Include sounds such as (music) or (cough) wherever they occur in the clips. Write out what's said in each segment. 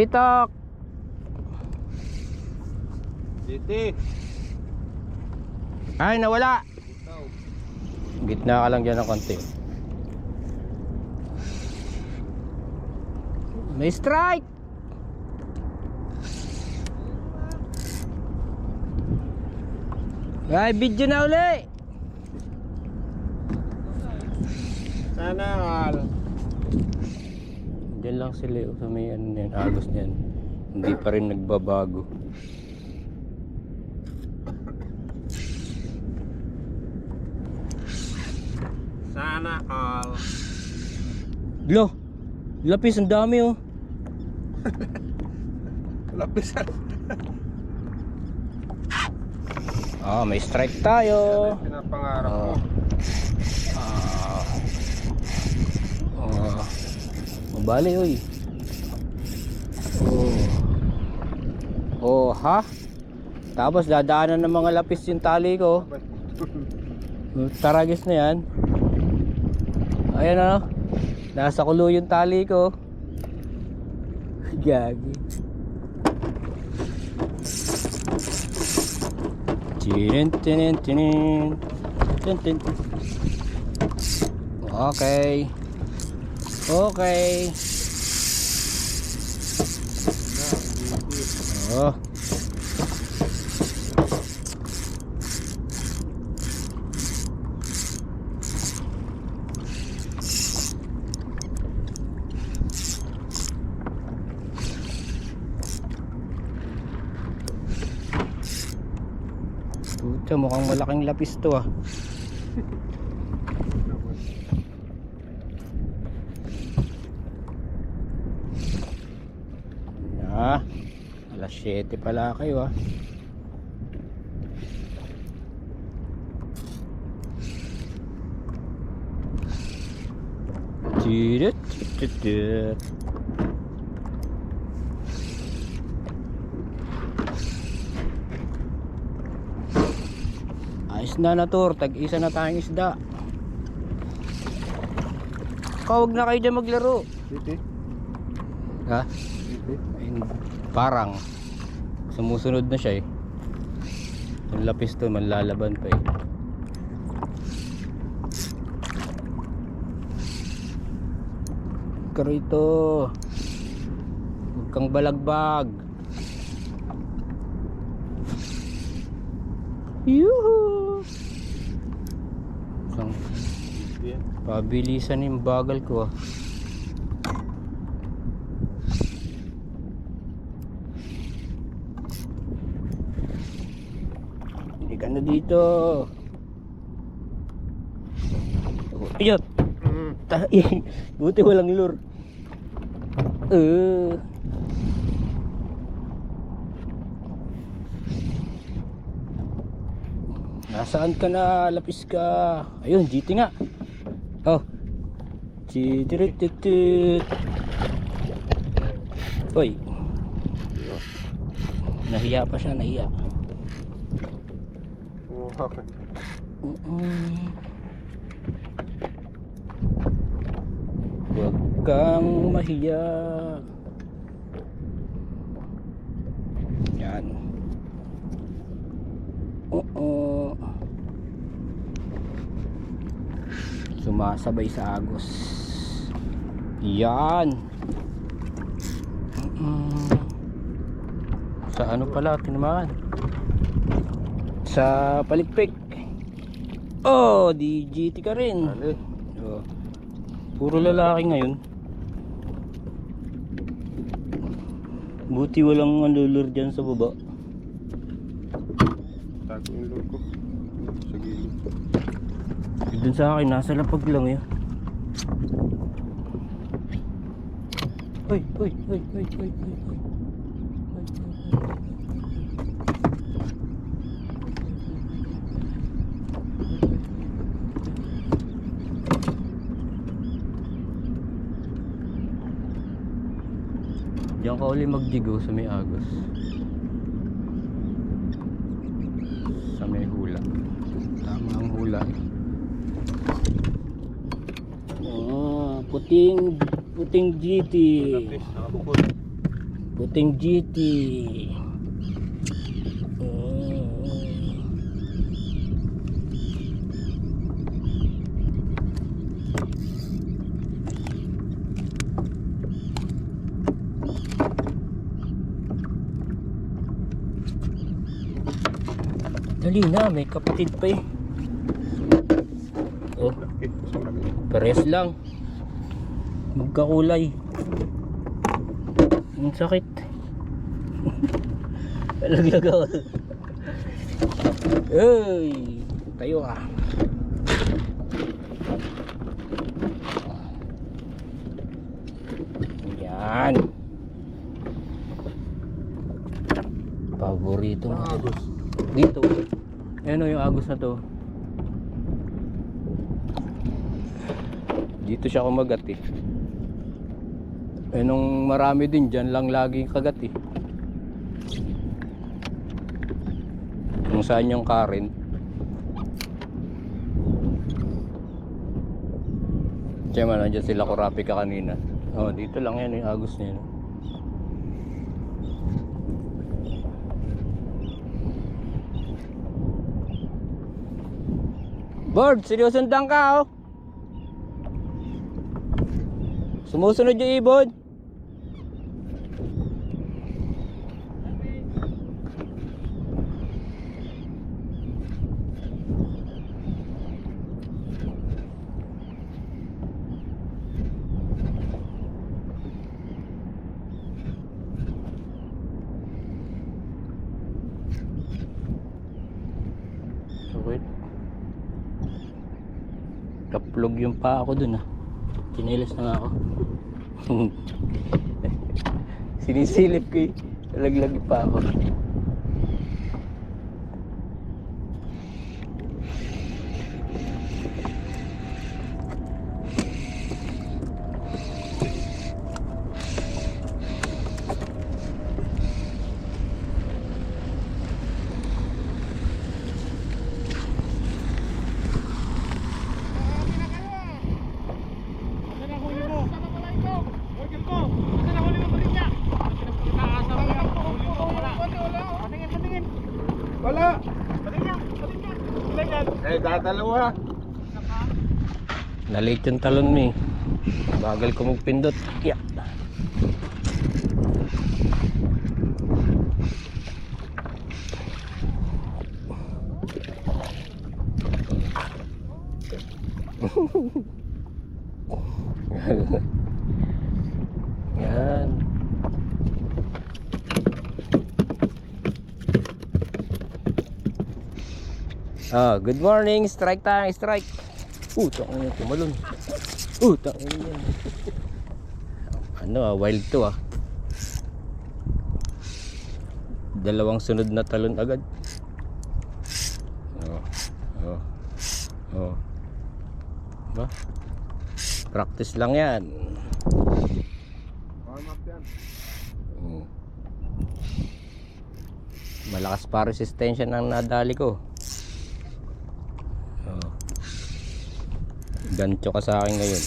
Kita. Titi. Ay, nawala. Ikaw. Gitna ka lang dyan ng konti. May strike! Ay, video na uli! Sana all. Diyan lang sila oh, sa may ano na yan, agos na yan. Hindi pa rin nagbabago. Sana all. Lo! Lapis, ang dami oh. (laughs) Lapisan. Ah, may strike tayo. Pinapangarap mo. Ah. Ah. Mabali, oy. Oh. Oh, ha? Tapos dadaanan ng mga lapis yung tali ko. (laughs) Taragis na yan. Ayan ano. Nasa kulo yung tali ko. (laughs) Gagi. Tinin, tinin, tinin. Tin, tin, tin. Okay. Okay. Oh. Puta, mukhang malaking lapis to ah. (laughs) 7 pala kayo ah. Ayos na na tour, tag-isa na tayong isda. Kawag na kayo dyan maglaro. Titi. Ha? Titi. Parang sumusunod na siya eh. Yung lapis to, manlalaban pa eh. Karito. Huwag kang balagbag. Yuhu! Pabilisan yung bagal ko ah. Ka na dito. Ayun. Mm. Tayo. Buti walang lure. Uh. Nasaan ka na? Lapis ka. Ayun, GT nga. Oh. Titirititit. Uy. Nahiya pa siya, nahiya. Okay. Mm-mm. Huwag kang mahiya. Yan. Oo. Sumasabay sa agos. Yan. Mm-mm. Sa ano pala tinamaan? Sa palikpik. Oh, di GT ka rin. Ali. Oh. Puro lalaki ngayon. Buti walang manlulur dyan sa baba. Tago yung loob ko. Sa gilid. Doon sa akin, nasa lapag lang yun. Uy, uy, uy, uy, uy, uy, uy. Diyan ka uli magdigo sa may agos. Sa may hula. Tama ang hula eh. Oh, puting puting GT. Puting GT. Mm. Dali na, may kapatid pa eh. Oh, pares lang. Magkakulay. Ang sakit. Alaglag ako. Uy, tayo ka. Yan. Paborito mo. Agos. Dito. Ano yung agos na to? Dito siya kumagat eh. Eh nung marami din dyan lang laging kagat eh. Kung saan yung current. Diyan man, nandiyan sila kurapi ka kanina. Oh, dito lang yan yung agos niya. no? Bird, sinusundan ka oh. Sumusunod yung ibon. Wait. Kaplog yung pa ako dun ah. Chinelas na nga ako. (laughs) Sinisilip ko eh. Nalaglag pa ako. Dadalawa. Nalate yung talon mo eh. Bagal ko magpindot. Yeah. (laughs) Yan. Ah, good morning. Strike tayo, strike. Puta ko yan, tumalon. Puta ko yan. Ano ah, wild to ah. Dalawang sunod na talon agad. Oh. Oh. Oh. Ba? Practice lang yan. Warm up yan. Mm. Malakas pa resistensya ng nadali ko. Oh. Gancho ka sa akin ngayon.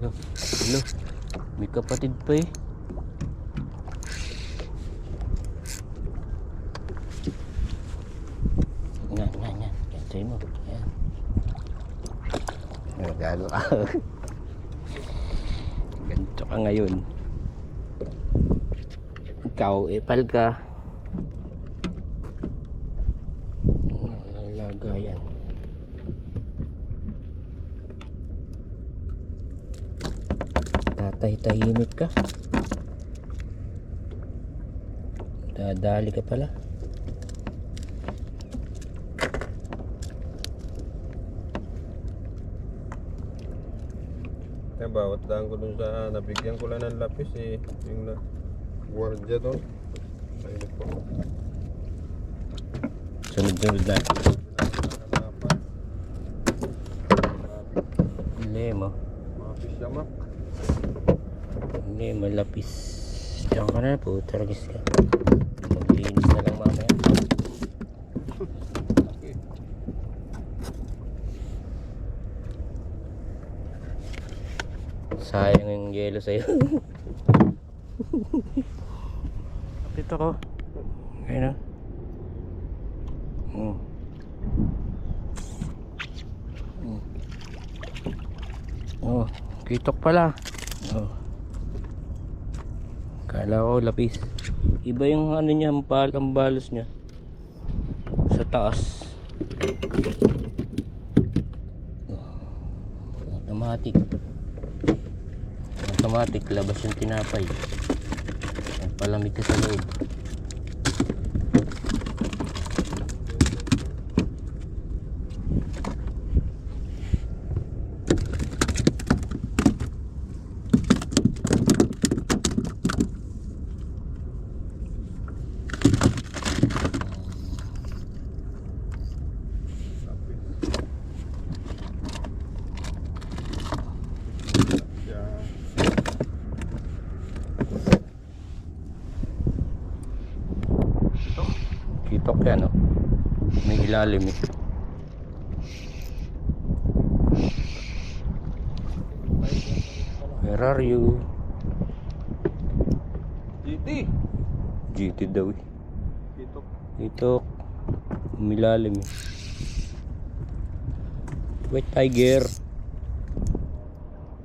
Hello, hello. May kapatid pa eh. Yan, yan, yan. Ganchoy mo. Yan. Ka. (laughs) Gancho ka ngayon. Ikaw, epal ka. Tatay tahimik ka. Dadali ka pala. Eh, bawat daan ko dun sa nabigyan ko lang ng lapis eh. Yung na gwardiya doon. Ayun po. Sunod-sunod na. Pinapanapan. Lemo. Mga pisyamak. Malapis. Diyan ka na po, taragis ka. Maglinis na lang mamaya. Sayang yung yelo sa'yo. Dito ko. Ayun na. Hmm. Hmm. Oh, kitok pala. Oh. Kala ko lapis. Iba yung ano niya, ang ang balos niya. Sa taas. Automatic. Automatic, labas yung tinapay. Palamig ka sa loob. Yeah. Kitok yan, oh. May ilalim eh. Where are you? GT. GT daw eh. Kitok. Kitok. Umilalim eh. White tiger.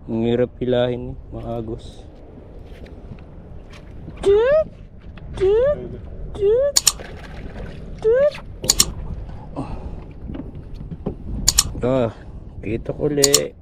Ang hirap pilahin eh. Maagos. Ah, kitok uli.